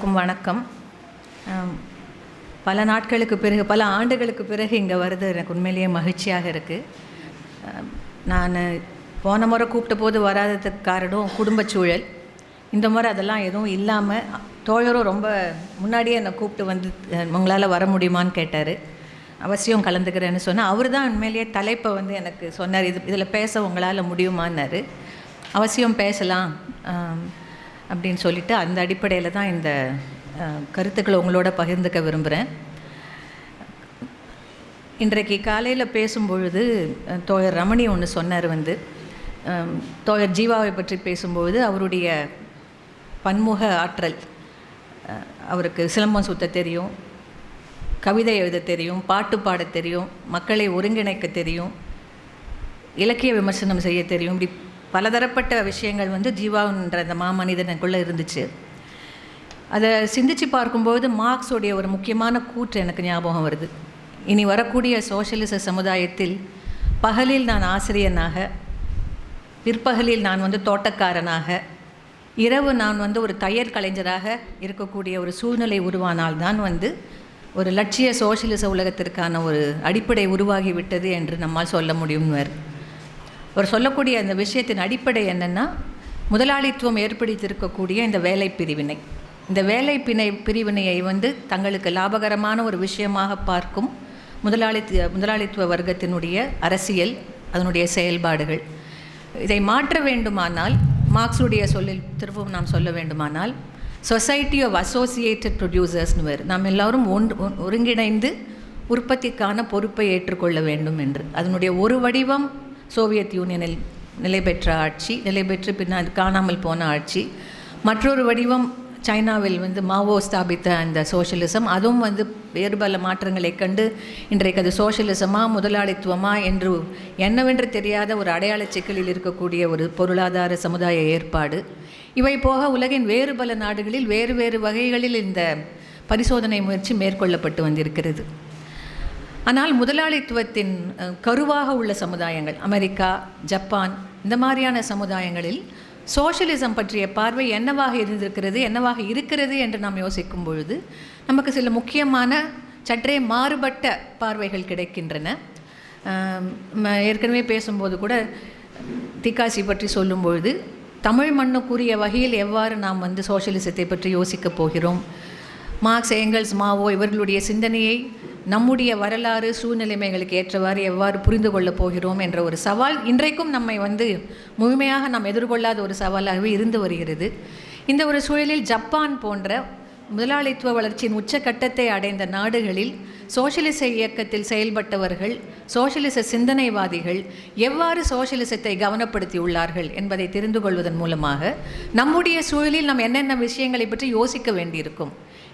அனைவருக்கும் வணக்கம். பல நாட்களுக்கு பிறகு பல ஆண்டுகளுக்கு பிறகு இங்கே வருது. எனக்கு உண்மையிலேயே மகிழ்ச்சியாக இருக்குது நான் போன முறை கூப்பிட்ட போது வராததுக்கு காரணம் குடும்ப சூழல். இந்த முறை அதெல்லாம் எதுவும் இல்லாமல் தோழரும் ரொம்ப முன்னாடியே என்னை கூப்பிட்டு வந்து உங்களால் வர முடியுமான்னு கேட்டார். அவசியம் கலந்துக்கிறேன்னு சொன்னால் அவர் தான் உண்மையிலேயே தலைப்பை வந்து எனக்கு சொன்னார். இது இதில் பேச உங்களால் முடியுமான்னாரு. அவசியம் பேசலாம். அப்படின்னு சொல்லிட்டு அந்த அடிப்படையில் தான் இந்த கருத்துக்களை உங்களோட பகிர்ந்துக்க விரும்புகிறேன் இன்றைக்கு காலையில் பேசும்பொழுது தோழர் ரமணி ஒன்று சொன்னார் வந்து. தோழர் ஜீவாவை பற்றி பேசும்பொழுது அவருடைய பன்முக ஆற்றல் அவருக்கு சிலம்பம் சுத்த தெரியும் கவிதை எழுத தெரியும் பாட்டு பாட தெரியும் மக்களை ஒருங்கிணைக்க தெரியும் இலக்கிய விமர்சனம் செய்ய தெரியும் இப்படி பலதரப்பட்ட விஷயங்கள் வந்து ஜீவான்ற அந்த மாமனிதனுக்குள்ளே இருந்துச்சு. அதை சிந்திச்சு பார்க்கும்போது மார்க்ஸோடைய ஒரு முக்கியமான கூற்று எனக்கு ஞாபகம் வருது. இனி வரக்கூடிய சோஷலிச சமுதாயத்தில் பகலில் நான் ஆசிரியனாக பிற்பகலில் நான் வந்து தோட்டக்காரனாக இரவு நான் வந்து ஒரு தையர் கலைஞராக இருக்கக்கூடிய ஒரு சூழ்நிலை உருவானால்தான் வந்து ஒரு லட்சிய சோஷலிச உலகத்திற்கான ஒரு அடிப்படை உருவாகிவிட்டது என்று நம்மால் சொல்ல முடியும்வர் அவர் சொல்லக்கூடிய அந்த விஷயத்தின் அடிப்படை என்னென்னா முதலாளித்துவம் ஏற்படுத்தியிருக்கக்கூடிய இந்த வேலை பிரிவினை இந்த வேலை பிணை பிரிவினையை வந்து தங்களுக்கு லாபகரமான ஒரு விஷயமாக பார்க்கும் முதலாளித்துவ முதலாளித்துவ வர்க்கத்தினுடைய அரசியல் அதனுடைய செயல்பாடுகள். இதை மாற்ற வேண்டுமானால் மார்க்ஸுடைய சொல்லில் திரும்பவும் நாம் சொல்ல வேண்டுமானால் சொசைட்டி ஆஃப் அசோசியேட்டட் ப்ரொடியூசர்ஸ்னு வேறு. நாம் எல்லாரும் ஒன்று ஒருங்கிணைந்து உற்பத்திக்கான பொறுப்பை ஏற்றுக்கொள்ள வேண்டும் என்று. அதனுடைய ஒரு வடிவம் சோவியத் யூனியனில் நிலை பெற்ற ஆட்சி நிலை பெற்று பின்னர் காணாமல் போன ஆட்சி. மற்றொரு வடிவம் சைனாவில் வந்து மாவோ ஸ்தாபித்த அந்த சோஷலிசம் அதுவும் வந்து வேறு பல மாற்றங்களை கண்டு இன்றைக்கு அது சோஷலிசமா முதலாளித்துவமா என்று என்னவென்று தெரியாத ஒரு அடையாள சிக்கலில் இருக்கக்கூடிய ஒரு பொருளாதார சமுதாய ஏற்பாடு. இவை போக உலகின் வேறு பல நாடுகளில் வேறு வேறு வகைகளில் இந்த பரிசோதனை முயற்சி மேற்கொள்ளப்பட்டு வந்திருக்கிறது. ஆனால் முதலாளித்துவத்தின் கருவாக உள்ள சமுதாயங்கள் அமெரிக்கா ஜப்பான் இந்த மாதிரியான சமுதாயங்களில் சோஷலிசம் பற்றிய பார்வை என்னவாக இருந்திருக்கிறது என்னவாக இருக்கிறது என்று நாம் யோசிக்கும் பொழுது நமக்கு சில முக்கியமான சற்றே மாறுபட்ட பார்வைகள் கிடைக்கின்றன. ஏற்கனவே பேசும்போது கூட திக்காசி பற்றி சொல்லும்பொழுது தமிழ் மண்ணுக்குரிய வகையில் எவ்வாறு நாம் வந்து சோஷலிசத்தை பற்றி யோசிக்கப் போகிறோம்? மார்க்ஸ் ஏங்கல்ஸ் மாவோ இவர்களுடைய சிந்தனையை நம்முடைய வரலாறு சூழ்நிலைமைகளுக்கு ஏற்றவாறு எவ்வாறு புரிந்து கொள்ளப் போகிறோம் என்ற ஒரு சவால் இன்றைக்கும் நம்மை வந்து முழுமையாக நாம் எதிர்கொள்ளாத ஒரு சவாலாகவே இருந்து வருகிறது. இந்த ஒரு சூழலில் ஜப்பான் போன்ற முதலாளித்துவ வளர்ச்சியின் உச்சக்கட்டத்தை அடைந்த நாடுகளில் சோசியலிச இயக்கத்தில் செயல்பட்டவர்கள் சோசியலிச சிந்தனைவாதிகள் எவ்வாறு சோசியலிசத்தை கவனப்படுத்தியுள்ளார்கள் என்பதை தெரிந்து கொள்வதன் மூலமாக நம்முடைய சூழலில் நாம் என்னென்ன விஷயங்களை பற்றி யோசிக்க வேண்டியிருக்கும்?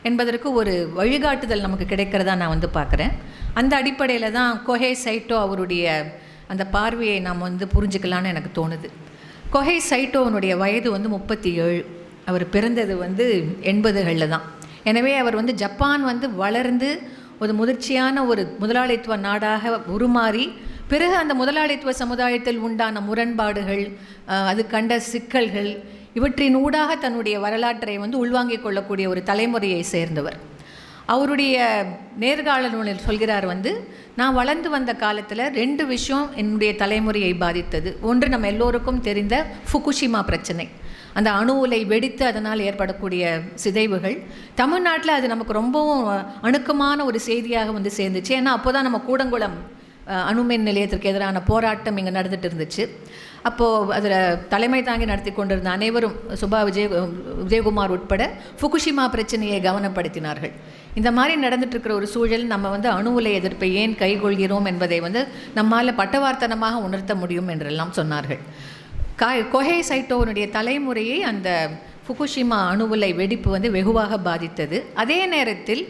என்பதற்கு ஒரு வழிகாட்டுதல் நமக்கு கிடைக்கிறதா நான் வந்து பார்க்குறேன். அந்த அடிப்படையில் தான் கொஹே சைட்டோ அவருடைய அந்த பார்வையை நாம் வந்து புரிஞ்சுக்கலான்னு எனக்கு தோணுது. கொஹை சைட்டோவனுடைய வயது வந்து முப்பத்தி ஏழு அவர் பிறந்தது வந்து எண்பதுகளில் தான். எனவே அவர் வந்து ஜப்பான் வந்து வளர்ந்து ஒரு முதிர்ச்சியான ஒரு முதலாளித்துவ நாடாக உருமாறி பிறகு அந்த முதலாளித்துவ சமுதாயத்தில் உண்டான முரண்பாடுகள் அது கண்ட சிக்கல்கள் இவற்றின் ஊடாக தன்னுடைய வரலாற்றை வந்து உள்வாங்கிக் கொள்ளக்கூடிய ஒரு தலைமுறையை சேர்ந்தவர். அவருடைய நேர்கால நூலில் சொல்கிறார் வந்து நான் வளர்ந்து வந்த காலத்தில் ரெண்டு விஷயம் என்னுடைய தலைமுறையை பாதித்தது. ஒன்று நம்ம எல்லோருக்கும் தெரிந்த ஃபுகுஷிமா பிரச்சனை. அந்த அணு உலை வெடித்து அதனால் ஏற்படக்கூடிய சிதைவுகள். தமிழ்நாட்டில் அது நமக்கு ரொம்பவும் அணுக்கமான ஒரு செய்தியாக வந்து சேர்ந்துச்சு. ஏன்னா அப்போ தான் நம்ம கூடங்குளம் அணுமின் நிலையத்திற்கு எதிரான போராட்டம் இங்கே நடந்துட்டு இருந்துச்சு. அப்போது அதில் தலைமை தாங்கி நடத்தி கொண்டிருந்த அனைவரும் சுபா விஜய் விஜயகுமார் உட்பட ஃபுகுஷிமா பிரச்சனையை கவனப்படுத்தினார்கள். இந்த மாதிரி நடந்துட்டுருக்கிற ஒரு சூழல் நம்ம வந்து அணு உலை எதிர்ப்பை ஏன் கைகொள்கிறோம் என்பதை வந்து நம்மால் பட்டவார்த்தனமாக உணர்த்த முடியும் என்றெல்லாம் சொன்னார்கள். கா கொஹே சைட்டோனுடைய தலைமுறையை அந்த ஃபுகுஷிமா அணு உலை வெடிப்பு வந்து வெகுவாக பாதித்தது. அதே நேரத்தில்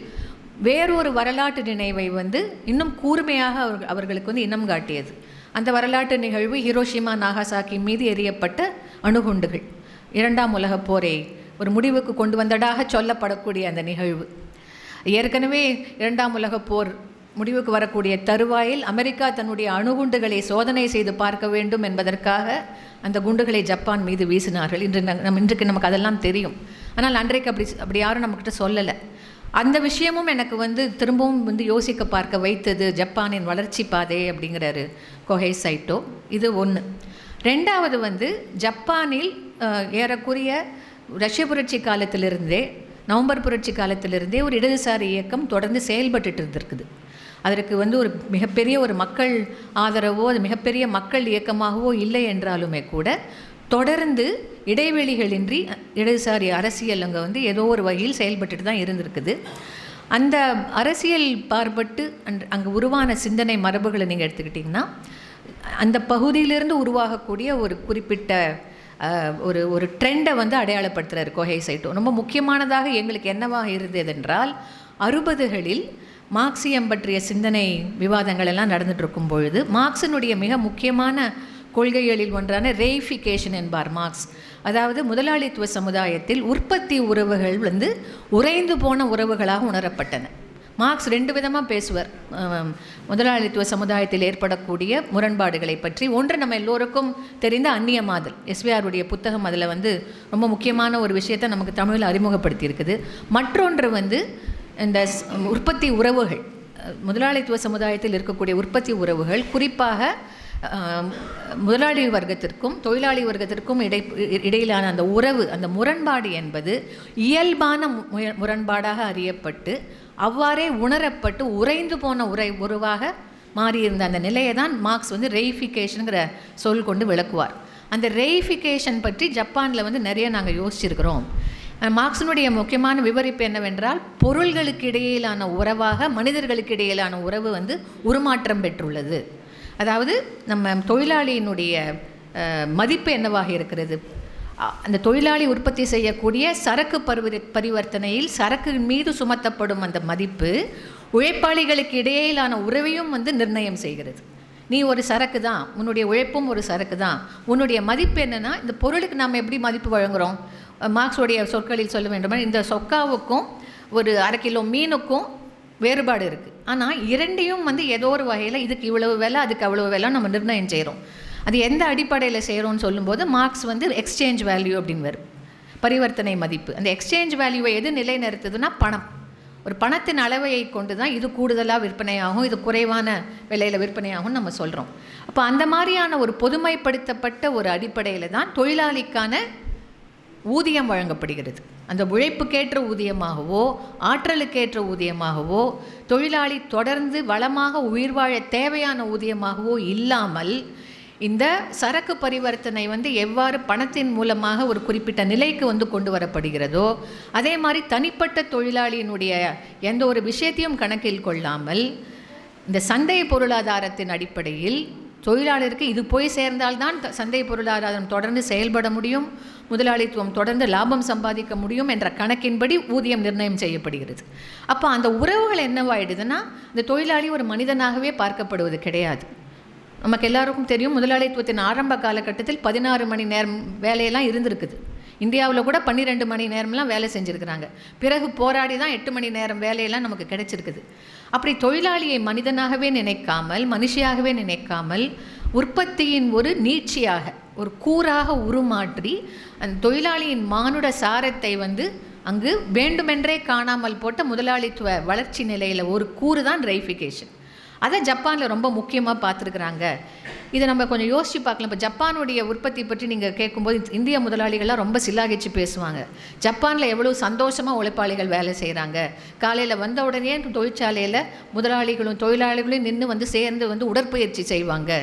வேறொரு வரலாற்று நினைவை வந்து இன்னும் கூர்மையாக அவர்களுக்கு வந்து இனம் காட்டியது. அந்த வரலாற்று நிகழ்வு ஹிரோஷிமா நாகாசாக்கி மீது எறியப்பட்ட அணுகுண்டுகள். இரண்டாம் உலகப் போரை ஒரு முடிவுக்கு கொண்டு வந்ததாக சொல்லப்படக்கூடிய அந்த நிகழ்வு. ஏற்கனவே இரண்டாம் உலகப் போர் முடிவுக்கு வரக்கூடிய தருவாயில் அமெரிக்கா தன்னுடைய அணுகுண்டுகளை சோதனை செய்து பார்க்க வேண்டும் என்பதற்காக அந்த குண்டுகளை ஜப்பான் மீது வீசினார்கள். இன்று ந- நம் இன்றைக்கு நமக்கு அதெல்லாம் தெரியும். ஆனால் அன்றைக்கு அப்படி அப்படி யாரும் நம்மக்கிட்ட சொல்லலை. அந்த விஷயமும் எனக்கு வந்து திரும்பவும் வந்து யோசிக்க பார்க்க வைத்தது ஜப்பானின் வளர்ச்சி பாதை அப்படிங்கிறாரு கொஹை சைட்டோ. இது ஒன்று ரெண்டாவது வந்து ஜப்பானில் அஹ், ஏறக்குறைய ரஷ்ய புரட்சி காலத்திலிருந்தே நவம்பர் புரட்சி காலத்திலிருந்தே ஒரு இடதுசாரி இயக்கம் தொடர்ந்து செயல்பட்டுட்டு இருந்திருக்குது. அதற்கு வந்து ஒரு மிகப்பெரிய ஒரு மக்கள் ஆதரவோ அது மிகப்பெரிய மக்கள் இயக்கமாகவோ இல்லை என்றாலுமே கூட தொடர்ந்து இடைவெளிகளின்றி இடதுசாரி அரசியல் அங்கே வந்து ஏதோ ஒரு வகையில் செயல்பட்டுட்டு தான் இருந்திருக்குது. அந்த அரசியல் பார்பட்டு அண்ட் அங்கே உருவான சிந்தனை மரபுகளை நீங்கள் எடுத்துக்கிட்டிங்கன்னா அந்த பகுதியிலிருந்து உருவாகக்கூடிய ஒரு குறிப்பிட்ட ஒரு ஒரு ட்ரெண்டை வந்து அடையாளப்படுத்துகிறார் கொஹை சைட்டோ. ரொம்ப முக்கியமானதாக எங்களுக்கு என்னவாக இருந்தது என்றால் அறுபதுகளில் மார்க்சியம் பற்றிய சிந்தனை விவாதங்கள் எல்லாம் நடந்துட்டு இருக்கும் பொழுது மார்க்சினுடைய மிக முக்கியமான கொள்கைகளில் ஒன்றான ரேஃபிகேஷன் என்பார் மார்க்ஸ். அதாவது முதலாளித்துவ சமுதாயத்தில் உற்பத்தி உறவுகள் வந்து உறைந்து போன உறவுகளாக உணரப்பட்டன. மார்க்ஸ் ரெண்டு விதமாக பேசுவார். முதலாளித்துவ சமுதாயத்தில் ஏற்படக்கூடிய முரண்பாடுகளை பற்றி. ஒன்று நம்ம எல்லோருக்கும் தெரிந்த அந்நியமாதல் எஸ்விஆருடைய புத்தகம் அதில் வந்து ரொம்ப முக்கியமான ஒரு விஷயத்தை நமக்கு தமிழில் அறிமுகப்படுத்தி இருக்குது மற்றொன்று வந்து இந்த ஸ்- உற்பத்தி உறவுகள். முதலாளித்துவ சமுதாயத்தில் இருக்கக்கூடிய உற்பத்தி உறவுகள் குறிப்பாக முதலாளி வர்க்கத்திற்கும் தொழிலாளி வர்க்கத்திற்கும் இடை இடையிலான அந்த உறவு அந்த முரண்பாடு என்பது இயல்பான மு- முரண்பாடாக அறியப்பட்டு அவ்வாறே உணரப்பட்டு உறைந்து போன உரை உருவாக மாறியிருந்த அந்த நிலையை தான் மார்க்ஸ் வந்து ரெய்ஃபிகேஷனுங்கிற சொல் கொண்டு விளக்குவார். அந்த ரெய்ஃபிகேஷன் பற்றி ஜப்பானில் வந்து நிறைய நாங்கள் யோசிச்சிருக்கிறோம். மார்க்ஸினுடைய முக்கியமான விவரிப்பு என்னவென்றால் பொருள்களுக்கு இடையிலான உறவாக மனிதர்களுக்கு இடையிலான உறவு வந்து உருமாற்றம் பெற்றுள்ளது. அதாவது நம்ம தொழிலாளியினுடைய மதிப்பு என்னவாக இருக்கிறது? அந்த தொழிலாளி உற்பத்தி செய்யக்கூடிய சரக்கு பரிவரி பரிவர்த்தனையில் சரக்கு மீது சுமத்தப்படும் அந்த மதிப்பு உழைப்பாளிகளுக்கு இடையிலான உறவையும் வந்து நிர்ணயம் செய்கிறது. நீ ஒரு சரக்கு தான் உன்னுடைய உழைப்பும் ஒரு சரக்கு தான். உன்னுடைய மதிப்பு என்னென்னா இந்த பொருளுக்கு நாம் எப்படி மதிப்பு வழங்குகிறோம் மார்க்ஸோடைய மார்க்ஸுடைய சொற்களில் சொல்ல வேண்டுமா இந்த சொக்காவுக்கும் ஒரு அரை கிலோ மீனுக்கும் வேறுபாடு இருக்குது ஆனால் இரண்டையும் வந்து ஏதோ ஒரு வகையில் இதுக்கு இவ்வளவு விலை அதுக்கு அவ்வளவு விலை நம்ம நிர்ணயம் செய்கிறோம் அது எந்த அடிப்படையில் செய்கிறோம்னு சொல்லும்போது மார்க்ஸ் வந்து எக்ஸ்சேஞ்ச் வேல்யூ அப்படின்னு வரும். பரிவர்த்தனை மதிப்பு. அந்த எக்ஸ்சேஞ்ச் வேல்யூவை எது நிலைநிறுத்துதுன்னா பணம். ஒரு பணத்தின் அளவையை கொண்டு தான் இது கூடுதலாக விற்பனையாகும் இது குறைவான விலையில் விற்பனையாகும் நம்ம சொல்கிறோம் அப்போ அந்த மாதிரியான ஒரு பொதுமைப்படுத்தப்பட்ட ஒரு அடிப்படையில் தான் தொழிலாளிக்கான ஊதியம் வழங்கப்படுகிறது. அந்த உழைப்புக்கேற்ற ஊதியமாகவோ ஆற்றலுக்கேற்ற ஊதியமாகவோ தொழிலாளி தொடர்ந்து வளமாக உயிர் வாழ தேவையான ஊதியமாகவோ இல்லாமல் இந்த சரக்கு பரிவர்த்தனை வந்து எவ்வாறு பணத்தின் மூலமாக ஒரு குறிப்பிட்ட நிலைக்கு வந்து கொண்டு வரப்படுகிறதோ அதே மாதிரி தனிப்பட்ட தொழிலாளியினுடைய எந்த ஒரு விஷயத்தையும் கணக்கில் கொள்ளாமல் இந்த சந்தை பொருளாதாரத்தின் அடிப்படையில் தொழிலாளருக்கு இது போய் சேர்ந்தால்தான் த- சந்தை பொருளாதாரம் தொடர்ந்து செயல்பட முடியும். முதலாளித்துவம் தொடர்ந்து லாபம் சம்பாதிக்க முடியும் என்ற கணக்கின்படி ஊதியம் நிர்ணயம் செய்யப்படுகிறது. அப்போ அந்த உறவுகள் என்னவாயிடுதுன்னா இந்த தொழிலாளி ஒரு மனிதனாகவே பார்க்கப்படுவது கிடையாது. நமக்கு எல்லாருக்கும் தெரியும் முதலாளித்துவத்தின் ஆரம்ப காலகட்டத்தில் பதினாறு மணி நேரம் வேலையெல்லாம் இருந்திருக்குது. இந்தியாவில் கூட பன்னிரெண்டு மணி நேரம்லாம் வேலை செஞ்சுருக்கிறாங்க. பிறகு போராடி தான் எட்டு மணி நேரம் வேலையெல்லாம் நமக்கு கிடைச்சிருக்குது. அப்படி தொழிலாளியை மனிதனாகவே நினைக்காமல் மனுஷியாகவே நினைக்காமல் உற்பத்தியின் ஒரு நீட்சியாக ஒரு கூறாக உருமாற்றி அந்த தொழிலாளியின் மானுட சாரத்தை வந்து அங்கு வேண்டுமென்றே காணாமல் போட்ட முதலாளித்துவ வளர்ச்சி நிலையில் ஒரு கூறு தான் ரைஃபிகேஷன். அதை ஜப்பானில் ரொம்ப முக்கியமாக பார்த்துருக்குறாங்க. இதை நம்ம கொஞ்சம் யோசிச்சு பார்க்கலாம். இப்போ ஜப்பானுடைய உற்பத்தி பற்றி நீங்கள் கேட்கும்போது இந்திய முதலாளிகள்லாம் ரொம்ப சிலாகிச்சு பேசுவாங்க. ஜப்பானில் எவ்வளோ சந்தோஷமாக உழைப்பாளிகள் வேலை செய்கிறாங்க காலையில் வந்த உடனே தொழிற்சாலையில் முதலாளிகளும் தொழிலாளிகளும் நின்று வந்து சேர்ந்து வந்து உடற்பயிற்சி செய்வாங்க.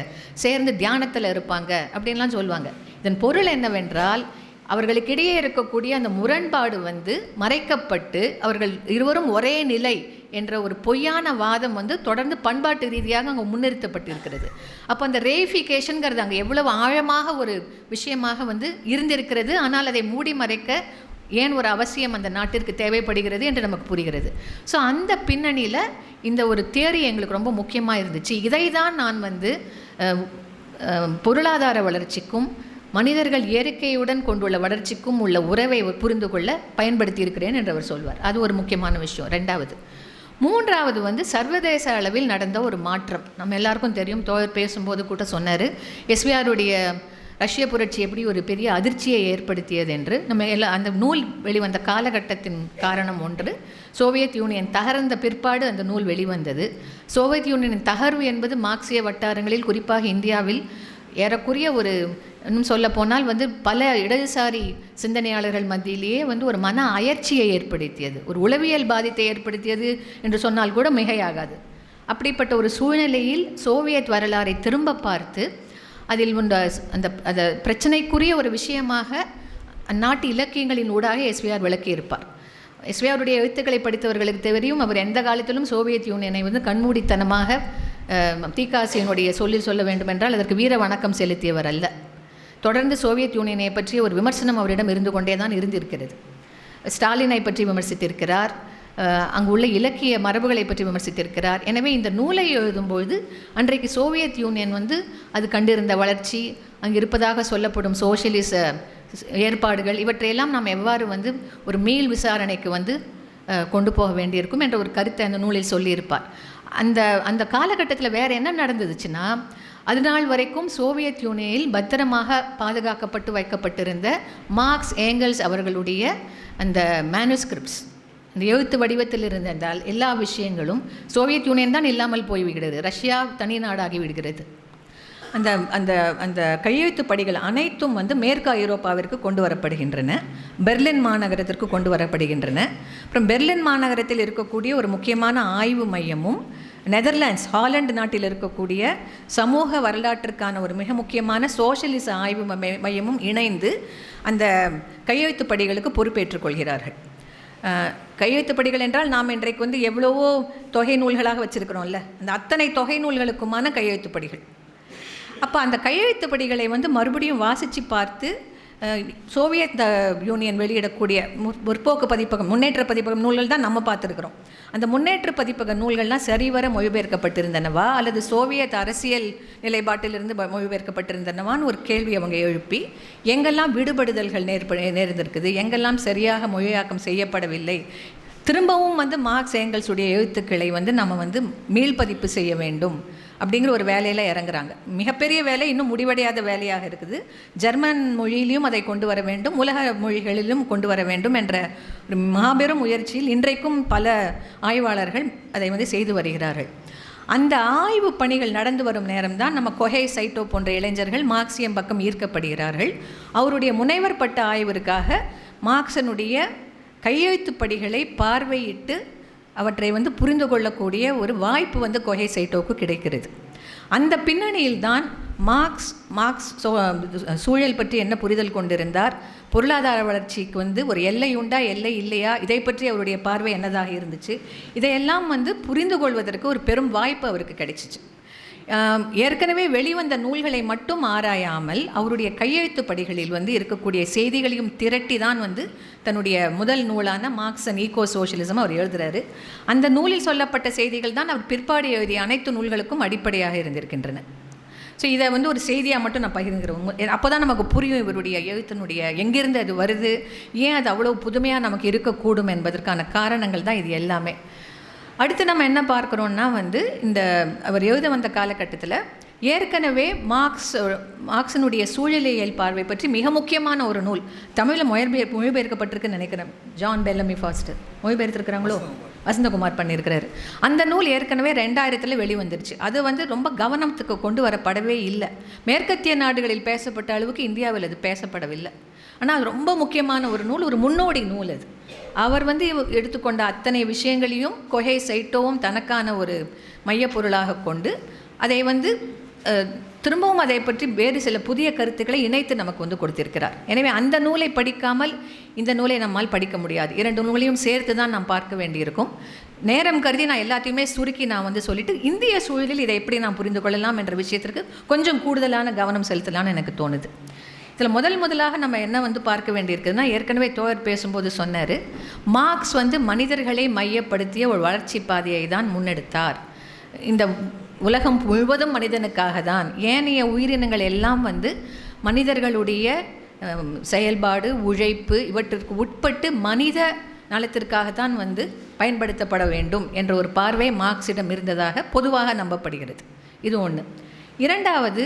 சேர்ந்து தியானத்தில் இருப்பாங்க அப்படின்லாம் சொல்லுவாங்க இதன் பொருள் என்னவென்றால் அவர்களுக்கிடையே இருக்கக்கூடிய அந்த முரண்பாடு வந்து மறைக்கப்பட்டு அவர்கள் இருவரும் ஒரே நிலை என்ற ஒரு பொய்யான வாதம் வந்து தொடர்ந்து பண்பாட்டு ரீதியாக அங்கே முன்னிறுத்தப்பட்டிருக்கிறது. அப்போ அந்த ரேஃபிகேஷனுங்கிறது அங்கே எவ்வளவு ஆழமாக ஒரு விஷயமாக வந்து இருந்திருக்கிறது ஆனால் அதை மூடி மறைக்க ஏன் ஒரு அவசியம் அந்த நாட்டிற்கு தேவைப்படுகிறது என்று நமக்கு புரிகிறது. ஸோ அந்த பின்னணியில் இந்த ஒரு தேரி எங்களுக்கு ரொம்ப முக்கியமாக இருந்துச்சு. இதை தான் நான் வந்து பொருளாதார வளர்ச்சிக்கும் மனிதர்கள் இயற்கையுடன் கொண்டுள்ள வளர்ச்சிக்கும் உள்ள உறவை புரிந்து கொள்ள பயன்படுத்தி இருக்கிறேன் என்று அவர் சொல்வார். அது ஒரு முக்கியமான விஷயம். ரெண்டாவது மூன்றாவது வந்து சர்வதேச அளவில் நடந்த ஒரு மாற்றம். நம்ம எல்லாருக்கும் தெரியும் தோழர் பேசும்போது கூட சொன்னார் எஸ்விஆருடைய ரஷ்ய புரட்சி எப்படி ஒரு பெரிய அதிர்ச்சியை ஏற்படுத்தியது என்று. நம்ம எல்லா அந்த நூல் வெளிவந்த காலகட்டத்தின் காரணம் ஒன்று சோவியத் யூனியன் தகர்ந்த பிற்பாடு அந்த நூல் வெளிவந்தது. சோவியத் யூனியனின் தகர்வு என்பது மார்க்சிய வட்டாரங்களில் குறிப்பாக இந்தியாவில் ஏறக்குரிய ஒரு இன்னும் சொல்ல போனால் வந்து பல இடதுசாரி சிந்தனையாளர்கள் மத்தியிலேயே வந்து ஒரு மன அயற்சியை ஏற்படுத்தியது. ஒரு உளவியல் பாதித்தை ஏற்படுத்தியது என்று சொன்னால் கூட மிகையாகாது. அப்படிப்பட்ட ஒரு சூழ்நிலையில் சோவியத் வரலாறை திரும்ப பார்த்து அதில் உண்ட அந்த அந்த பிரச்சனைக்குரிய ஒரு விஷயமாக அந்நாட்டு இலக்கியங்களின் ஊடாக எஸ்விஆர் விளக்கியிருப்பார். எஸ்விஆருடைய எழுத்துக்களை படித்தவர்களுக்கு தெரியும் அவர் எந்த காலத்திலும் சோவியத் யூனியனை வந்து கண்மூடித்தனமாக தீகாசியனுடைய சொல்லில் சொல்ல வேண்டுமென்றால் அதற்கு வீர வணக்கம் செலுத்தியவர் அல்ல. தொடர்ந்து சோவியத் யூனியனை பற்றிய ஒரு விமர்சனம் அவரிடம் இருந்து கொண்டே தான் இருந்திருக்கிறது. ஸ்டாலினை பற்றி விமர்சித்திருக்கிறார். அங்கு உள்ள இலக்கிய மரபுகளை பற்றி விமர்சித்திருக்கிறார். எனவே இந்த நூலை எழுதும்போது அன்றைக்கு சோவியத் யூனியன் வந்து அது கண்டிருந்த வளர்ச்சி அங்கு இருப்பதாக சொல்லப்படும் சோசியலிச ஏற்பாடுகள் இவற்றையெல்லாம் நாம் எவ்வாறு வந்து ஒரு மீள் விசாரணைக்கு வந்து கொண்டு போக வேண்டியிருக்கும் என்ற ஒரு கருத்தை அந்த நூலில் சொல்லியிருப்பார். அந்த அந்த காலகட்டத்தில் வேறு என்ன நடந்துச்சுன்னா அது நாள் வரைக்கும் சோவியத் யூனியனில் பத்திரமாக பாதுகாக்கப்பட்டு வைக்கப்பட்டிருந்த மார்க்ஸ் ஏங்கல்ஸ் அவர்களுடைய அந்த மேனுஸ்கிரிப்ட்ஸ் இந்த எழுத்து வடிவத்தில் இருந்த எல்லா விஷயங்களும் சோவியத் யூனியன் தான் இல்லாமல் போய்விடுகிறது. ரஷ்யா தனி நாடாகி விடுகிறது. அந்த அந்த அந்த கையெழுத்து படிகள் அனைத்தும் வந்து மேற்கு ஐரோப்பாவிற்கு கொண்டு வரப்படுகின்றன. பெர்லின் மாநகரத்திற்கு கொண்டு வரப்படுகின்றன. அப்புறம் பெர்லின் மாநகரத்தில் இருக்கக்கூடிய ஒரு முக்கியமான ஆய்வு மையமும் நெதர்லாண்ட்ஸ் ஹாலண்ட் நாட்டில் இருக்கக்கூடிய சமூக வரலாற்றுக்கான ஒரு மிக முக்கியமான சோஷலிச ஆய்வு மையமும் இணைந்து அந்த கையெழுத்து படிகளுக்கு பொறுப்பேற்றுக் கொள்கிறார்கள். கையெழுத்துப்படிகள் என்றால் நாம் இன்றைக்கு வந்து எவ்வளவோ தொகை நூல்களாக வச்சுருக்கிறோம்ல. அந்த அத்தனை தொகை நூல்களுக்குமான கையெழுத்துப்படிகள் அப்போ அந்த கையெழுத்துப்படிகளை வந்து மறுபடியும் வாசித்து பார்த்து சோவியத் யூனியன் வெளியிடக்கூடிய முற்போக்கு பதிப்பகம் முன்னேற்ற பதிப்பகம் நூல்கள் தான் நம்ம பார்த்துருக்குறோம். அந்த முன்னேற்ற பதிப்பக நூல்கள்லாம் சரிவர மொழிபெயர்க்கப்பட்டிருந்தனவா? அல்லது சோவியத் அரசியல் நிலைப்பாட்டிலிருந்து மொழிபெயர்க்கப்பட்டிருந்தனவான்னு ஒரு கேள்வி அவங்க எழுப்பி எங்கெல்லாம் விடுபடுதல்கள் நேர்ப நேர்ந்திருக்குது? எங்கெல்லாம் சரியாக மொழியாக்கம் செய்யப்படவில்லை? திரும்பவும் வந்து மார்க்ஸ் ஏங்கல்ஸுடைய எழுத்துக்களை வந்து நம்ம வந்து மீள்பதிப்பு செய்ய வேண்டும். அப்படிங்கிற ஒரு வேலையில் இறங்குறாங்க. மிகப்பெரிய வேலை இன்னும் முடிவடையாத வேலையாக இருக்குது. ஜெர்மன் மொழியிலையும் அதை கொண்டு வர வேண்டும் உலக மொழிகளிலும் கொண்டு வர வேண்டும் என்ற ஒரு மாபெரும் முயற்சியில் இன்றைக்கும் பல ஆய்வாளர்கள் அதை வந்து செய்து வருகிறார்கள். அந்த ஆய்வு பணிகள் நடந்து வரும் நேரம்தான் நம்ம கொஹே சைட்டோ போன்ற இளைஞர்கள் மார்க்சியம் பக்கம் ஈர்க்கப்படுகிறார்கள். அவருடைய முனைவர் பட்ட ஆய்விற்காக மார்க்சனுடைய கையெழுத்துப்படிகளை பார்வையிட்டு அவற்றை வந்து புரிந்து கொள்ளக்கூடிய ஒரு வாய்ப்பு வந்து கொகை சைட்டோவுக்கு கிடைக்கிறது. அந்த பின்னணியில் தான் மார்க்ஸ் மார்க்ஸ் சூழல் பற்றி என்ன புரிதல் கொண்டிருந்தார்? பொருளாதார வளர்ச்சிக்கு வந்து ஒரு எல்லை உண்டா எல்லை இல்லையா? இதை பற்றி அவருடைய பார்வை என்னதாக இருந்துச்சு? இதையெல்லாம் வந்து புரிந்து கொள்வதற்கு ஒரு பெரும் வாய்ப்பு அவருக்கு கிடைச்சிச்சு. ஏற்கனவே வெளிவந்த நூல்களை மட்டும் ஆராயாமல் அவருடைய கையெழுத்து படிகளில் வந்து இருக்கக்கூடிய செய்திகளையும் திரட்டி தான் வந்து தன்னுடைய முதல் நூலான மார்க்ஸ் அண்ட் ஈகோ சோஷியலிசம் அவர் எழுதுகிறாரு அந்த நூலில் சொல்லப்பட்ட செய்திகள் தான் அவர் பிற்பாடு எழுதிய அனைத்து நூல்களுக்கும் அடிப்படையாக இருந்திருக்கின்றன. ஸோ இதை வந்து ஒரு செய்தியாக மட்டும் நான் பகிர்ந்துக்கிறேன். அப்போ தான் நமக்கு புரியும் இவருடைய எழுத்தினுடைய எங்கேருந்து அது வருது ஏன் அது அவ்வளோ புதுமையாக நமக்கு இருக்கக்கூடும் என்பதற்கான காரணங்கள் தான் இது எல்லாமே. அடுத்து நம்ம என்ன பார்க்குறோன்னா வந்து இந்த அவர் எழுத வந்த காலகட்டத்தில் ஏற்கனவே மார்க்ஸ் மார்க்ஸினுடைய சூழலியல் பார்வை பற்றி மிக முக்கியமான ஒரு நூல். தமிழில் மொழிபெயர் மொழிபெயர்க்கப்பட்டிருக்குன்னு நினைக்கிறேன். ஜான் பெல்லமி ஃபாஸ்டர் மொழிபெயர்த்திருக்கிறாங்களோ? வசந்தகுமார் பண்ணியிருக்கிறாரு. அந்த நூல் ஏற்கனவே ரெண்டாயிரத்தில் வெளிவந்துருச்சு. அது வந்து ரொம்ப கவனத்துக்கு கொண்டு வரப்படவே இல்லை. மேற்கத்திய நாடுகளில் பேசப்பட்ட அளவுக்கு இந்தியாவில் அது பேசப்படவில்லை. ஆனால் அது ரொம்ப முக்கியமான ஒரு நூல். ஒரு முன்னோடி நூல் அது. அவர் வந்து எடுத்துக்கொண்ட அத்தனை விஷயங்களையும் கொகை சைட்டோவும் தனக்கான ஒரு மையப்பொருளாக கொண்டு அதை வந்து திரும்பவும் அதை பற்றி வேறு சில புதிய கருத்துக்களை இணைத்து நமக்கு வந்து கொடுத்திருக்கிறார். எனவே அந்த நூலை படிக்காமல் இந்த நூலை நம்மால் படிக்க முடியாது. இரண்டு நூலையும் சேர்த்து தான் நாம் பார்க்க வேண்டியிருக்கும். நேரம் கருதி நான் எல்லாத்தையுமே சுருக்கி நான் வந்து சொல்லிட்டு இந்திய சூழலில் இதை எப்படி நான் புரிந்து கொள்ளலாம் என்ற விஷயத்திற்கு கொஞ்சம் கூடுதலான கவனம் செலுத்தலாம்னு எனக்கு தோணுது. இதில் முதல் முதலாக நம்ம என்ன வந்து பார்க்க வேண்டியிருக்குதுன்னா ஏற்கனவே தோழர் பேசும்போது சொன்னார் மார்க்ஸ் வந்து மனிதர்களை மையப்படுத்திய ஒரு வளர்ச்சி பாதையை தான் முன்னெடுத்தார். இந்த உலகம் முழுவதும் மனிதனுக்காக தான். ஏனைய உயிரினங்கள் எல்லாம் வந்து மனிதர்களுடைய செயல்பாடு உழைப்பு இவற்றிற்கு உட்பட்டு மனித நலத்திற்காகத்தான் வந்து பயன்படுத்தப்பட வேண்டும் என்ற ஒரு பார்வை மார்க்சிடம் இருந்ததாக பொதுவாக நம்பப்படுகிறது. இது ஒன்று இரண்டாவது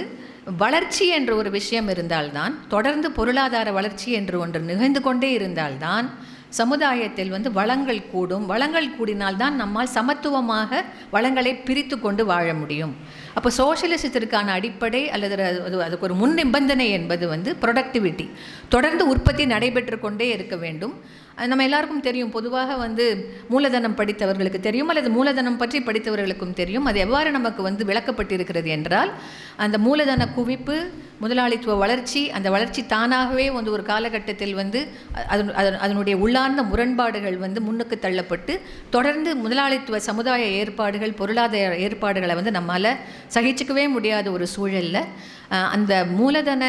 வளர்ச்சி என்ற ஒரு விஷயம் இருந்தால்தான் தொடர்ந்து பொருளாதார வளர்ச்சி என்று ஒன்று நிகழ்ந்து கொண்டே இருந்தால்தான் சமுதாயத்தில் வந்து வளங்கள் கூடும். வளங்கள் கூடினால்தான் நம்மால் சமத்துவமாக வளங்களை பிரித்து கொண்டு வாழ முடியும். அப்போ சோஷலிசத்திற்கான அடிப்படை அல்லது அது அதுக்கு ஒரு முன் நிபந்தனை என்பது வந்து ப்ரொடக்டிவிட்டி தொடர்ந்து உற்பத்தி நடைபெற்று கொண்டே இருக்க வேண்டும். நம்ம எல்லாருக்கும் தெரியும். பொதுவாக வந்து மூலதனம் படித்தவர்களுக்கு தெரியும் அல்லது மூலதனம் பற்றி படித்தவர்களுக்கும் தெரியும். அது எவ்வாறு நமக்கு வந்து விளக்கப்பட்டிருக்கிறது என்றால் அந்த மூலதன குவிப்பு முதலாளித்துவ வளர்ச்சி அந்த வளர்ச்சி தானாகவே வந்து ஒரு காலகட்டத்தில் வந்து அது அதன்- அதனுடைய உள்ளார்ந்த முரண்பாடுகள் வந்து முன்னுக்கு தள்ளப்பட்டு தொடர்ந்து முதலாளித்துவ சமுதாய ஏற்பாடுகள் பொருளாதார ஏற்பாடுகளை வந்து நம்மால் சகிச்சுக்கவே முடியாத ஒரு சூழலில் அந்த மூலதன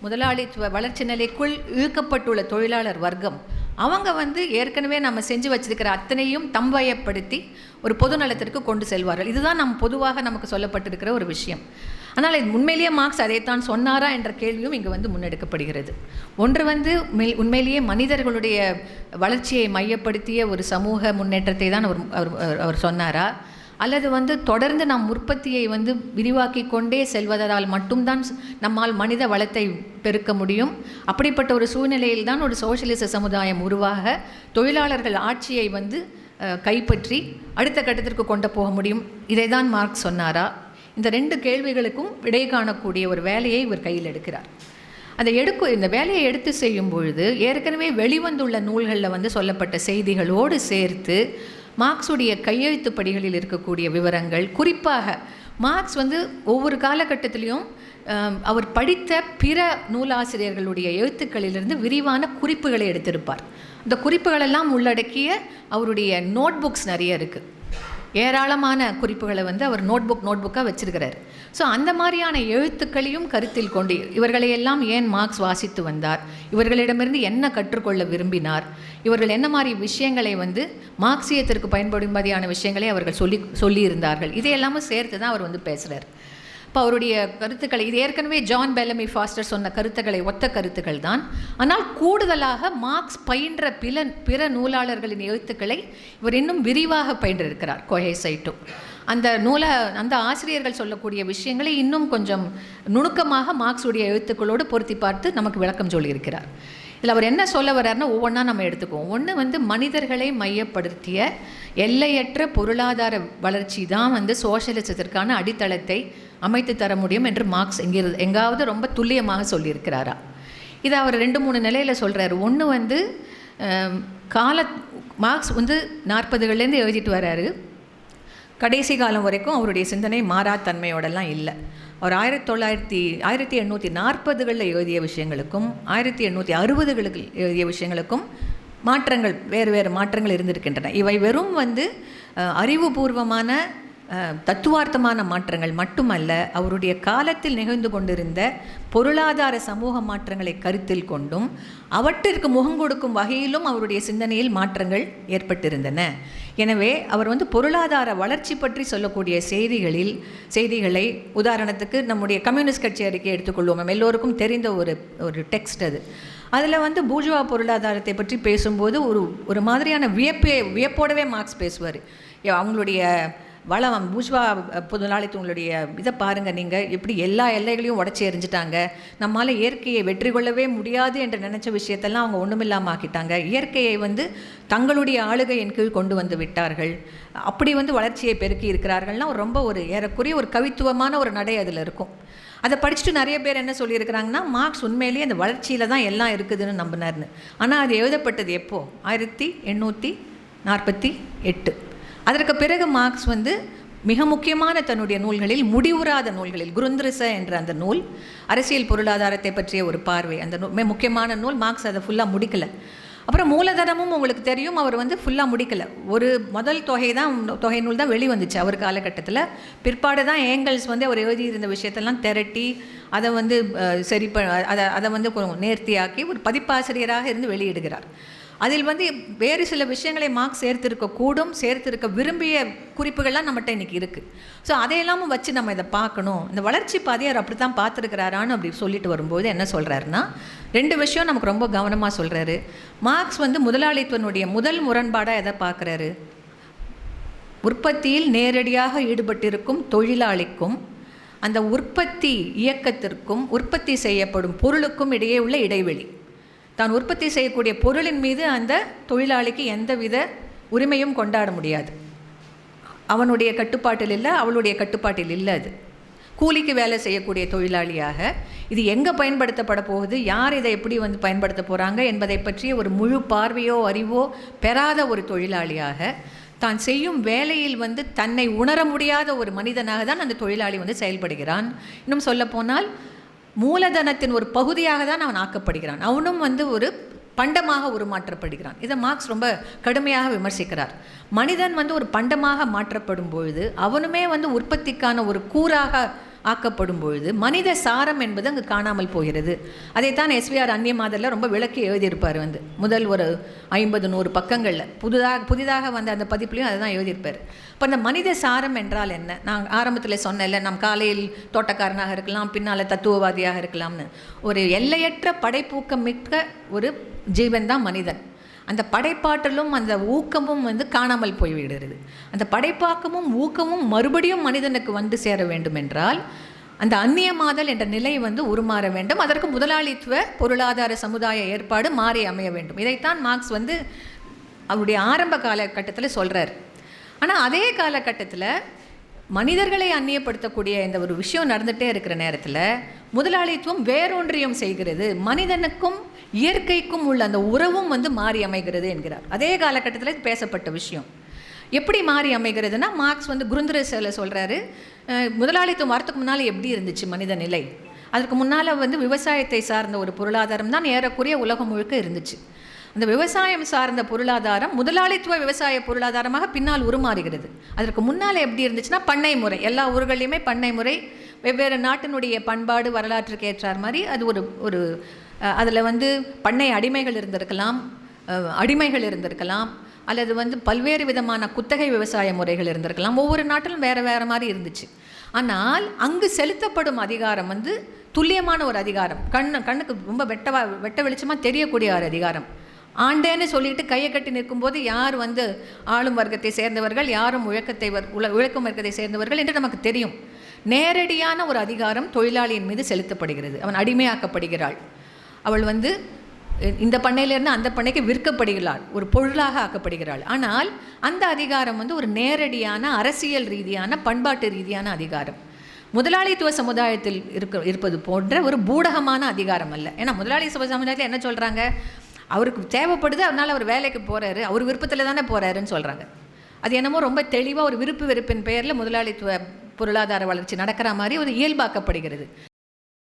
முதலாளித்துவ வளர்ச்சி நிலைக்குள் இழுக்கப்பட்டுள்ள தொழிலாளர் வர்க்கம் அவங்க வந்து ஏற்கனவே நம்ம செஞ்சு வச்சிருக்கிற அத்தனையும் தம்வயப்படுத்தி ஒரு பொது நலத்திற்கு கொண்டு செல்வார்கள். இதுதான் நம் பொதுவாக நமக்கு சொல்லப்பட்டிருக்கிற ஒரு விஷயம். ஆனால் இது உண்மையிலேயே மார்க்ஸ் அதைத்தான் சொன்னாரா என்ற கேள்வியும் இங்கு வந்து முன்னெடுக்கப்படுகிறது. ஒன்று வந்து உண்மை- உண்மையிலேயே மனிதர்களுடைய வளர்ச்சியை மையப்படுத்திய ஒரு சமூக முன்னேற்றத்தை தான் அவர் அவர் சொன்னாரா? அல்லது வந்து தொடர்ந்து நம் உற்பத்தியை வந்து விரிவாக்கி கொண்டே செல்வதால் மட்டும்தான் நம்மால் மனித வளத்தை பெருக்க முடியும். அப்படிப்பட்ட ஒரு சூழ்நிலையில் தான் ஒரு சோசியலிச சமுதாயம் உருவாக தொழிலாளர்கள் ஆட்சியை வந்து கைப்பற்றி அடுத்த கட்டத்திற்கு கொண்டு போக முடியும். இதை தான் மார்க் சொன்னாரா? இந்த ரெண்டு கேள்விகளுக்கும் விடை காணக்கூடிய ஒரு வேலையை இவர் கையில் எடுக்கிறார். அந்த எடுக்கு இந்த வேலையை எடுத்து செய்யும் பொழுது ஏற்கனவே வெளிவந்துள்ள நூல்களில் வந்து சொல்லப்பட்ட செய்திகளோடு சேர்த்து மார்க்ஸுடைய கையெழுத்து படிகளில் இருக்கக்கூடிய விவரங்கள். குறிப்பாக மார்க்ஸ் வந்து ஒவ்வொரு காலகட்டத்திலையும் அவர் படித்த பிற நூலாசிரியர்களுடைய எழுத்துக்களிலிருந்து விரிவான குறிப்புகளை எடுத்திருப்பார். இந்த குறிப்புகளெல்லாம் உள்ளடக்கிய அவருடைய நோட் புக்ஸ் நிறைய இருக்குது ஏராளமான குறிப்புகளை வந்து அவர் நோட்புக் நோட்புக்காக வச்சிருக்கிறார். ஸோ அந்த மாதிரியான எழுத்துக்களையும் கருத்தில் கொண்டு இவர்களையெல்லாம் ஏன் மார்க்ஸ் வாசித்து வந்தார்? இவர்களிடமிருந்து என்ன கற்றுக்கொள்ள விரும்பினார்? இவர்கள் என்ன மாதிரி விஷயங்களை வந்து மார்க்சியத்திற்கு பயன்படும்படியான விஷயங்களை அவர்கள் சொல்லி சொல்லியிருந்தார்கள்? இதையெல்லாமும் சேர்த்து தான் அவர் வந்து பேசுகிறார் இப்போ அவருடைய கருத்துக்களை இது ஏற்கனவே ஜான் பெல்லமி ஃபாஸ்டர் சொன்ன கருத்துக்களை ஒத்த கருத்துக்கள் தான். ஆனால் கூடுதலாக மார்க்ஸ் பயின்ற பிற பிற நூலாளர்களின் எழுத்துக்களை இவர் இன்னும் விரிவாக பயின்றிருக்கிறார் கொஹே சைட்டும் அந்த நூல அந்த ஆசிரியர்கள் சொல்லக்கூடிய விஷயங்களை இன்னும் கொஞ்சம் நுணுக்கமாக மார்க்ஸுடைய எழுத்துக்களோடு பொருத்தி பார்த்து நமக்கு விளக்கம் சொல்லியிருக்கிறார். இதில் அவர் என்ன சொல்ல வர்றாருன்னா ஒவ்வொன்றா நம்ம எடுத்துக்குவோம். ஒன்று வந்து மனிதர்களை மையப்படுத்திய எல்லையற்ற பொருளாதார வளர்ச்சி தான் வந்து சோஷலிசத்திற்கான அடித்தளத்தை அமைத்து தர முடியும் என்று மார்க்ஸ் எங்கிரு எங்காவது ரொம்ப துல்லியமாக சொல்லியிருக்கிறாரா? இதை அவர் ரெண்டு மூணு நிலையில் சொல்கிறாரு ஒன்று வந்து கால மார்க்ஸ் வந்து நாற்பதுகள்லேருந்து எழுதிட்டு வராரு. கடைசி காலம் வரைக்கும் அவருடைய சிந்தனை மாறாத்தன்மையோடலாம் இல்லை. அவர் ஆயிரத்தி தொள்ளாயிரத்தி ஆயிரத்தி எண்ணூற்றி நாற்பதுகளில் எழுதிய விஷயங்களுக்கும் ஆயிரத்தி எண்ணூற்றி அறுபதுகளுக்கு எழுதிய விஷயங்களுக்கும் மாற்றங்கள் வேறு வேறு மாற்றங்கள் இருந்திருக்கின்றன. இவை வெறும் வந்து அறிவுபூர்வமான தத்துவார்த்தமான மாற்றங்கள் மட்டுமல்ல அவருடைய காலத்தில் நிகழ்ந்து கொண்டிருந்த பொருளாதார சமூக மாற்றங்களை கருத்தில் கொண்டும் அவற்றிற்கு முகம் கொடுக்கும் வகையிலும் அவருடைய சிந்தனையில் மாற்றங்கள் ஏற்பட்டிருந்தன. எனவே அவர் வந்து பொருளாதார வளர்ச்சி பற்றி சொல்லக்கூடிய செய்திகளில் செய்திகளை உதாரணத்துக்கு நம்முடைய கம்யூனிஸ்ட் கட்சி அறிக்கை எடுத்துக்கொள்வோம் நம்ம எல்லோருக்கும் தெரிந்த ஒரு ஒரு டெக்ஸ்ட் அது. அதில் வந்து பூஜுவா பொருளாதாரத்தை பற்றி பேசும்போது ஒரு ஒரு மாதிரியான வியப்பே வியப்போடவே மார்க்ஸ் பேசுவார். அவங்களுடைய வளம் பூஜ்வா முதலாளித்துவங்களுடைய இதை பாருங்கள் நீங்கள் எப்படி எல்லா எல்லைகளையும் உடச்சி எறிஞ்சிட்டாங்க. நம்மால் இயற்கையை வெற்றி கொள்ளவே முடியாது என்று நினச்ச விஷயத்தெல்லாம் அவங்க ஒன்றுமில்லாமல் ஆக்கிட்டாங்க. இயற்கையை வந்து தங்களுடைய ஆளுகையின் கீழ் கொண்டு வந்து விட்டார்கள். அப்படி வந்து வளர்ச்சியை பெருக்கி இருக்கிறார்கள்னா ரொம்ப ஒரு ஏறக்குறைய ஒரு கவித்துவமான ஒரு நடை அதில் இருக்கும். அதை படிச்சுட்டு நிறைய பேர் என்ன சொல்லியிருக்கிறாங்கன்னா மார்க்ஸ் உண்மையிலேயே அந்த வளர்ச்சியில் தான் எல்லாம் இருக்குதுன்னு நம்பினார்னு. ஆனால் அது எழுதப்பட்டது எப்போது ஆயிரத்தி எண்ணூற்றி நாற்பத்தி எட்டு. அதற்கு பிறகு மார்க்ஸ் வந்து மிக முக்கியமான தன்னுடைய நூல்களில் முடிவுறாத நூல்களில் குருந்திரச என்ற அந்த நூல் அரசியல் பொருளாதாரத்தை பற்றிய ஒரு பார்வை அந்த நூல் மிக முக்கியமான நூல் மார்க்ஸ் அதை ஃபுல்லாக முடிக்கலை. அப்புறம் மூலதனமும் உங்களுக்கு தெரியும் அவர் வந்து ஃபுல்லாக முடிக்கலை. ஒரு முதல் தொகை தான் தொகை நூல் தான் வெளிவந்துச்சு அவர் காலகட்டத்தில். பிற்பாடு தான் ஏங்கல்ஸ் வந்து அவர் எழுதியிருந்த விஷயத்தெல்லாம் திரட்டி அதை வந்து சரி ப அதை அதை வந்து நேர்த்தியாக்கி ஒரு பதிப்பாசிரியராக இருந்து வெளியிடுகிறார். அதில் வந்து வேறு சில விஷயங்களை மார்க் சேர்த்திருக்க கூடும் சேர்த்திருக்க விரும்பிய குறிப்புகள்லாம் நம்மகிட்ட இன்றைக்கி இருக்குது ஸோ அதையெல்லாமும் வச்சு நம்ம இதை பார்க்கணும். இந்த வளர்ச்சி பாதையார் அப்படி தான் பார்த்துருக்கிறாரான்னு அப்படி சொல்லிட்டு வரும்போது என்ன சொல்கிறாருன்னா ரெண்டு விஷயம் நமக்கு ரொம்ப கவனமாக சொல்கிறாரு மார்க்ஸ் வந்து முதலாளித்துவனுடைய முதல் முரண்பாடாக எதை பார்க்குறாரு? உற்பத்தியில் நேரடியாக ஈடுபட்டிருக்கும் தொழிலாளிக்கும் அந்த உற்பத்தி இயக்கத்திற்கும் உற்பத்தி செய்யப்படும் பொருளுக்கும் இடையே உள்ள இடைவெளி. தான் உற்பத்தி செய்யக்கூடிய பொருளின் மீது அந்த தொழிலாளிக்கு எந்தவித உரிமையும் கொண்டாட முடியாது. அவனுடைய கட்டுப்பாட்டில் இல்லை அவளுடைய கட்டுப்பாட்டில் இல்லை அது. கூலிக்கு வேலை செய்யக்கூடிய தொழிலாளியாக இது எங்கே பயன்படுத்தப்பட போகுது யார் இதை எப்படி வந்து பயன்படுத்த போகிறாங்க என்பதை பற்றிய ஒரு முழு பார்வையோ அறிவோ பெறாத ஒரு தொழிலாளியாக தான் செய்யும் வேலையில் வந்து தன்னை உணர முடியாத ஒரு மனிதனாக தான் அந்த தொழிலாளி வந்து செயல்படுகிறான். இன்னும் சொல்லப்போனால் மூலதனத்தின் ஒரு பகுதியாக தான் அவன் ஆக்கப்படுகிறான். அவனும் வந்து ஒரு பண்டமாக உருமாற்றப்படுகிறான். இதை மார்க்ஸ் ரொம்ப கடுமையாக விமர்சிக்கிறார். மனிதன் வந்து ஒரு பண்டமாக மாற்றப்படும் பொழுது அவனுமே வந்து உற்பத்திக்கான ஒரு கூறாக ஆக்கப்படும் பொழுது மனித சாரம் என்பது அங்கு காணாமல் போகிறது. அதைத்தான் எஸ்விஆர் அந்நிய மாதரில் ரொம்ப விளக்கி எழுதியிருப்பார் வந்து. முதல் ஒரு ஐம்பது நூறு பக்கங்களில். புதிதாக புதிதாக வந்த அந்த பதிப்புலையும் அதை தான் எழுதியிருப்பார். இப்போ அந்த மனித சாரம் என்றால் என்ன? நான் ஆரம்பத்தில் சொன்னேன்ல நம் காலையில் தோட்டக்காரனாக இருக்கலாம் பின்னால் தத்துவவாதியாக இருக்கலாம்னு. ஒரு எல்லையற்ற படைப்பூக்கம் மிக்க ஒரு ஜீவன் தான் மனிதன். அந்த படைப்பாற்றலும் அந்த ஊக்கமும் வந்து காணாமல் போய்விடுகிறது அந்த படைப்பாக்கமும் ஊக்கமும் மறுபடியும் மனிதனுக்கு வந்து சேர வேண்டும் என்றால் அந்த அந்நியமாதல் என்ற நிலை வந்து உருமாற வேண்டும். அதற்கு முதலாளித்துவ பொருளாதார சமுதாய ஏற்பாடு மாறி அமைய வேண்டும். இதைத்தான் மார்க்ஸ் வந்து அவருடைய ஆரம்ப காலகட்டத்தில் சொல்கிறார் ஆனால் அதே காலகட்டத்தில் மனிதர்களை அந்நியப்படுத்தக்கூடிய இந்த ஒரு விஷயம் நடந்துகிட்டே இருக்கிற நேரத்தில் முதலாளித்துவம் வேறொன்றையும் செய்கிறது. மனிதனுக்கும் இயற்கைக்கும் உள்ள அந்த உறவும் வந்து மாறி அமைகிறது என்கிறார். அதே காலகட்டத்தில் இது பேசப்பட்ட விஷயம். எப்படி மாறி அமைகிறதுனா மார்க்ஸ் வந்து குருந்திரசில் சொல்கிறாரு முதலாளித்துவம் வரத்துக்கு முன்னால் எப்படி இருந்துச்சு மனித நிலை? அதுக்கு முன்னால் வந்து விவசாயத்தை சார்ந்த ஒரு பொருளாதாரம் தான் ஏறக்குறைய உலகம் முழுக்க இருந்துச்சு. அந்த விவசாயம் சார்ந்த பொருளாதாரம் முதலாளித்துவ விவசாய பொருளாதாரமாக பின்னால் உருமாறுகிறது. அதற்கு முன்னால் எப்படி இருந்துச்சுன்னா பண்ணை முறை. எல்லா ஊர்கள்லையுமே பண்ணை முறை வெவ்வேறு நாட்டினுடைய பண்பாடு வரலாற்றுக்கு ஏற்றார் மாதிரி அது ஒரு ஒரு அதில் வந்து பண்ணை அடிமைகள் இருந்திருக்கலாம் அடிமைகள் இருந்திருக்கலாம் அல்லது வந்து பல்வேறு விதமான குத்தகை விவசாய முறைகள் இருந்திருக்கலாம். ஒவ்வொரு நாட்டிலும் வேறு வேறு மாதிரி இருந்துச்சு. ஆனால் அங்கு செலுத்தப்படும் அதிகாரம் வந்து துல்லியமான ஒரு அதிகாரம். கண் கண்ணுக்கு ரொம்ப வெட்டவா வெட்ட வெளிச்சமாக தெரியக்கூடிய ஒரு அதிகாரம். ஆண்டேன்னு சொல்லிட்டு கையை கட்டி நிற்கும்போது யார் வந்து ஆளும் வர்க்கத்தை சேர்ந்தவர்கள் யாரும் உழக்கத்தை வர் உல உழைக்கும் வர்க்கத்தை சேர்ந்தவர்கள் என்று நமக்கு தெரியும். நேரடியான ஒரு அதிகாரம் தொழிலாளியின் மீது செலுத்தப்படுகிறது. அவன் அடிமையாக்கப்படுகிறாள். அவள் வந்து இந்த பண்ணையிலேருந்து அந்த பண்ணைக்கு விற்கப்படுகிறாள். ஒரு பொருளாக ஆக்கப்படுகிறாள். ஆனால் அந்த அதிகாரம் வந்து ஒரு நேரடியான அரசியல் ரீதியான பண்பாட்டு ரீதியான அதிகாரம். முதலாளித்துவ சமுதாயத்தில் இருக்க இருப்பது போன்ற ஒரு பூடகமான அதிகாரம் அல்ல. ஏன்னா முதலாளித்துவ சமுதாயத்தில் என்ன சொல்கிறாங்க அவருக்கு தேவைப்படுது அதனால் அவர் வேலைக்கு போகிறாரு அவர் விருப்பத்தில் தானே போகிறாருன்னு சொல்கிறாங்க அது என்னமோ ரொம்ப தெளிவாக ஒரு விருப்பு வெறுப்பின் பெயரில் முதலாளித்துவ பொருளாதார வளர்ச்சி நடக்கிற மாதிரி ஒரு இயல்பாக்கப்படுகிறது.